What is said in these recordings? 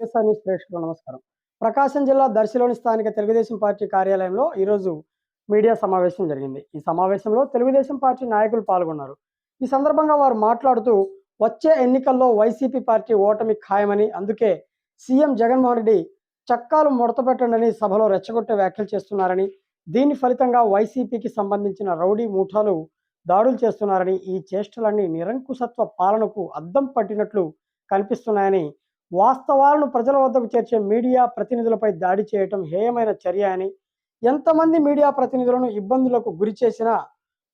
News ప్రేక్షకులు నమస్కారం. ప్రకాశం జిల్లా దర్శిలోని స్థానిక తెలుగుదేశం పార్టీ కార్యాలయంలో ఈరోజు మీడియా సమావేశం జరిగింది. ఈ సమావేశంలో తెలుగుదేశం పార్టీ నాయకులు పాల్గొన్నారు. ఈ సందర్భంగా వారు మాట్లాడుతూ వచ్చే ఎన్నికల్లో వైసీపీ పార్టీ ఓటమి ఖాయమని అందుకే సీఎం జగన్మోహన్ రెడ్డి చక్కాలు ముడతపెట్టండి సభలో రెచ్చగొట్టే వ్యాఖ్యలు చేస్తున్నారని దీని ఫలితంగా వైసీపీకి సంబంధించిన రౌడీ మూఠాలు దాడులు చేస్తున్నారని ఈ చేష్టలన్నీ నిరంకుశత్వ పాలనకు అద్దం పట్టినట్లు కనిపిస్తున్నాయని వాస్తవాలను ప్రజల వద్దకు చేర్చే మీడియా ప్రతినిధులపై దాడి చేయటం హేయమైన చర్య అని ఎంతమంది మీడియా ప్రతినిధులను ఇబ్బందులకు గురి చేసినా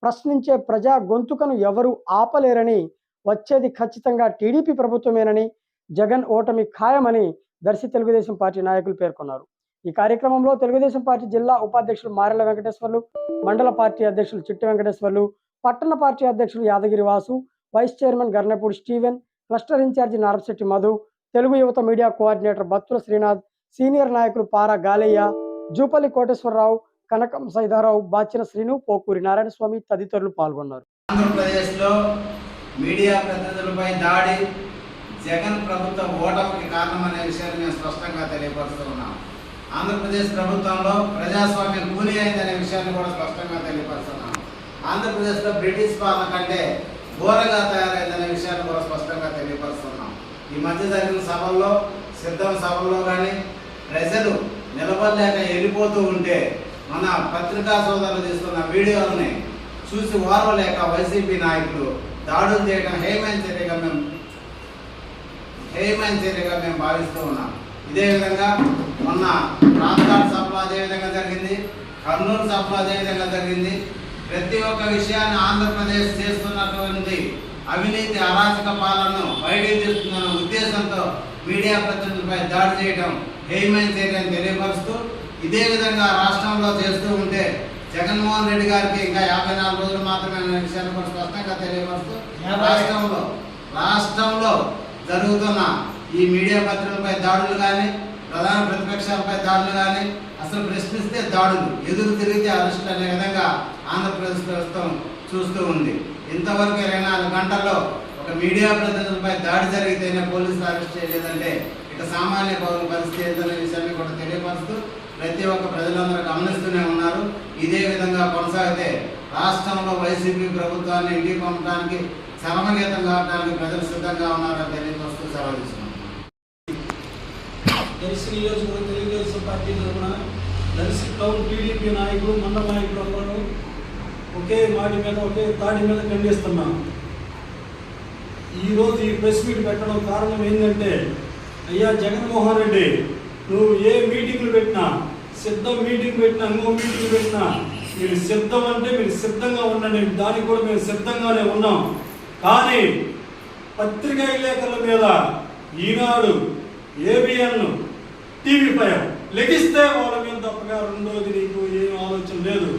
ప్రశ్నించే ప్రజా గొంతుకను ఎవరూ ఆపలేరని వచ్చేది ఖచ్చితంగా టీడీపీ ప్రభుత్వమేనని జగన్ ఓటమి ఖాయమని దర్శి తెలుగుదేశం పార్టీ నాయకులు పేర్కొన్నారు. ఈ కార్యక్రమంలో తెలుగుదేశం పార్టీ జిల్లా ఉపాధ్యక్షులు మారెల వెంకటేశ్వర్లు మండల పార్టీ అధ్యక్షులు చిట్టి వెంకటేశ్వర్లు పట్టణ పార్టీ అధ్యక్షులు Yadagiri Vasu vice chairman Garnapudi Steven cluster in charge Narapasetti Madhu Telugu యువత media coordinator Battula Srinath senior నాయకులు పారా గాలయ్య జూపల్లి కోటేశ్వరరావు కనకం సైదారావు బాచిన శ్రీను పోకూరి నారాయణ స్వామి తదితరులు పాల్గొన్నారు. ఆంధ్రప్రదేశ్లో మీడియా ప్రతినిధులపై దాడి జగన్ ప్రభుత్వ ఓటమికి కారణమనే విషయాన్ని మేము స్పష్టంగా తెలియపరుస్తూ ఉన్నాం. ఆంధ్రప్రదేశ్ ప్రభుత్వంలో ప్రజాస్వామ్యం కూలి అయిందనే విషయాన్ని కూడా స్పష్టంగా తెలియపరుస్తున్నాం ఆంధ్రప్రదేశ్లో బ్రిటిష్ పాలన కంటే ఘోరగా తయారైందనే విషయాన్ని కూడా స్పష్టంగా తెలియపరుస్తున్నాం ఈ మధ్య జరిగిన సభల్లో సిద్ధం సభల్లో కానీ ప్రజలు నిలబడలేక వెళ్ళిపోతూ ఉంటే మన పత్రికా సోదరులు తీసుకున్న వీడియోలని చూసి ఓర్వలేక వైసీపీ నాయకులు దాడులు చేయడం హేమైన చర్యగా మేము హేమైన చర్యగా మేము భావిస్తూ ఉన్నాం. ఇదే విధంగా మొన్న రామఘాట్ సభలో అదే విధంగా జరిగింది కర్నూలు సభలో అదే విధంగా జరిగింది. ప్రతి ఒక్క విషయాన్ని ఆంధ్రప్రదేశ్ చేస్తున్నటువంటి అవినీతి అరాచక పాలనను బయటికి మీడియా ప్రతినిధులపై దాడి చేయడం హేమైన చర్య అని తెలియపరుస్తూ ఇదే విధంగా రాష్ట్రంలో చేస్తూ ఉంటే జగన్మోహన్ రెడ్డి గారికి ఇంకా యాభై నాలుగు రోజులు మాత్రమే అనే విషయాన్ని కూడా స్పష్టంగా తెలియపరుస్తూ రాష్ట్రంలో రాష్ట్రంలో జరుగుతున్న ఈ మీడియా పత్రికలపై దాడులు కానీ ప్రధాన ప్రతిపక్షాలపై దాడులు కానీ అసలు ప్రశ్నిస్తే దాడులు ఎదురు తిరిగితే అరెస్టులు అనే విధంగా ఆంధ్రప్రదేశ్ ప్రభుత్వం చూస్తూ ఉంది. ఇంతవరకు ఇరవై నాలుగు గంటల్లో ఒక మీడియా ప్రతినిధులపై దాడి జరిగితేనే పోలీసులు అరెస్ట్ చేయలేదంటే ఇక సామాన్య పౌరుల పరిస్థితి ఏంటనే విషయాన్ని కూడా తెలియపరుస్తూ ప్రతి ఒక్క ప్రజలందరూ గమనిస్తూనే ఉన్నారు. ఇదే విధంగా కొనసాగితే రాష్ట్రంలో వైసీపీ ప్రభుత్వాన్ని ఇంటికి పంపడానికి సమగీతం కావడానికి ప్రజలు సిద్ధంగా ఉన్నారని తెలియపరుస్తూ సెలవు దర్శి నియోజకవర్గ తెలుగుదేశం పార్టీ తరఫున దర్శి టౌన్ టీడీపీ నాయకులు మండల నాయకులు అందరూ ఒకే మాటి మీద ఒకే తాడి మీద ఖండిస్తున్నాం ఈరోజు ఈ ప్రెస్ మీట్ పెట్టడం కారణం ఏంటంటే అయ్యా జగన్మోహన్ రెడ్డి నువ్వు ఏ మీటింగ్లు పెట్టినా సిద్ధం మీటింగ్ పెట్టినా ఇంకో మీటింగ్ పెట్టినా మీరు సిద్ధం అంటే మీరు సిద్ధంగా ఉండండి దానికి కూడా మేము సిద్ధంగానే ఉన్నాం. కానీ పత్రికా విలేకరుల మీద ఈనాడు ఏబిఎన్ టీవీ పై లెగిస్తే వాళ్ళ మీద తప్పగా రెండోది నీకు ఏం ఆలోచన లేదు.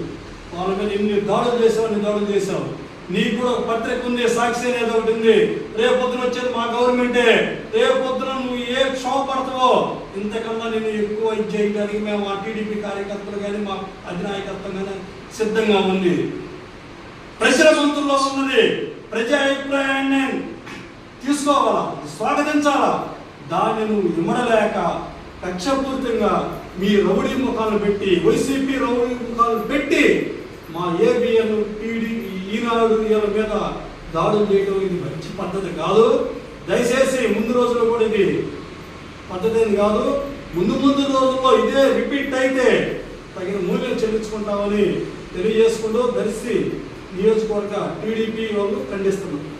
వాళ్ళ మీద ఎన్ని దాడులు చేసావు అన్ని దాడులు చేసావు నీకు కూడా ఒక పత్రిక ఉంది సాక్షి అనేది ఒకటి ఉంది. రేపు పొద్దున వచ్చేది మా గవర్నమెంటే. రేపు పొద్దున నువ్వు ఏ క్షోభ పడతావో ఇంతకన్నా నేను ఎక్కువ ఇది చేయడానికి మేము మా టీడీపీ కార్యకర్తలు కానీ మా అధినాయకత్వం కానీ సిద్ధంగా ఉంది. ప్రజల గొంతుల్లో ఉన్నది. ప్రజా అభిప్రాయాన్ని తీసుకోవాలా? స్వాగతించాలా? దాన్ని నువ్వు ఇమ్మడలేక కక్షపూరితంగా మీ రౌడీ ముఖాలను పెట్టి వైసీపీ రౌడీ ముఖాలను పెట్టి మా ఏబిఎల్ టీడీపీ ఈనాడు వీళ్ళ మీద దాడులు చేయడం ఇది మంచి పద్ధతి కాదు. దయచేసి ముందు రోజుల్లో కూడా ఇది పద్ధతి కాదు. ముందు ముందు రోజుల్లో ఇదే రిపీట్ అయితే తగిన మూల్యం చెల్లించుకుంటామని తెలియజేసుకుంటూ దర్శి నియోజకవర్గ టీడీపీ వాళ్ళు ఖండిస్తున్నారు.